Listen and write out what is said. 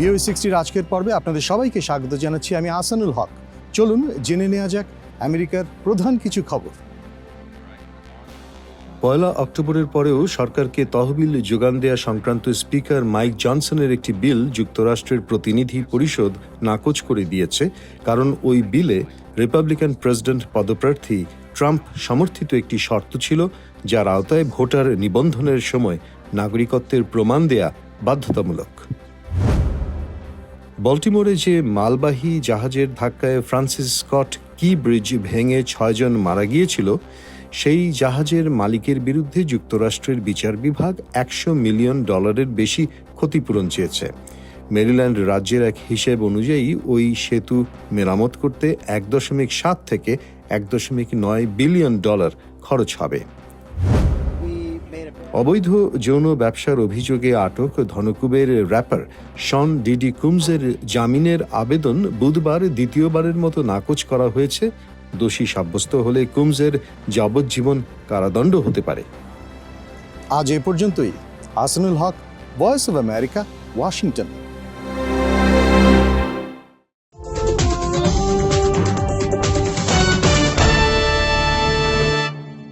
ভিও সিক্সটির আজকের পর্বে আপনাদের সবাইকে স্বাগত জানাচ্ছি আমি আসানুল হক। চলুন জেনে নেওয়া যাক আমেরিকার প্রধান কিছু খবর। পয়লা অক্টোবরের পরেও সরকারকে তহবিল যোগান দেয়া সংক্রান্ত স্পিকার মাইক জনসনের একটি বিল যুক্তরাষ্ট্রের প্রতিনিধি পরিষদ নাকচ করে দিয়েছে, কারণ ওই বিলে রিপাবলিকান প্রেসিডেন্ট পদপ্রার্থী ট্রাম্প সমর্থিত একটি শর্ত ছিল, যার আওতায় ভোটার নিবন্ধনের সময় নাগরিকত্বের প্রমাণ দেয়া বাধ্যতামূলক। বল্টিমোরে যে মালবাহী জাহাজের ধাক্কায় ফ্রান্সিস স্কট কি ব্রিজ ভেঙে ছয়জন মারা গিয়েছিল, সেই জাহাজের মালিকের বিরুদ্ধে যুক্তরাষ্ট্রের বিচার বিভাগ একশো মিলিয়ন ডলারের বেশি ক্ষতিপূরণ চেয়েছে। মেরিল্যান্ড রাজ্যের এক হিসেব অনুযায়ী ওই সেতু মেরামত করতে এক দশমিক সাত থেকে এক দশমিক নয় বিলিয়ন ডলার খরচ হবে। অবৈধ যৌন ব্যবসার অভিযোগে আটক ধনকুবের র্যাপার শন ডিডি কুমসের জামিনের আবেদন বুধবার দ্বিতীয়বারের মতো নাকচ করা হয়েছে। দোষী সাব্যস্ত হলে কুমসের যাবজ্জীবন কারাদণ্ড হতে পারে। আজ এ পর্যন্তই। Asnul Haque voice of America Washington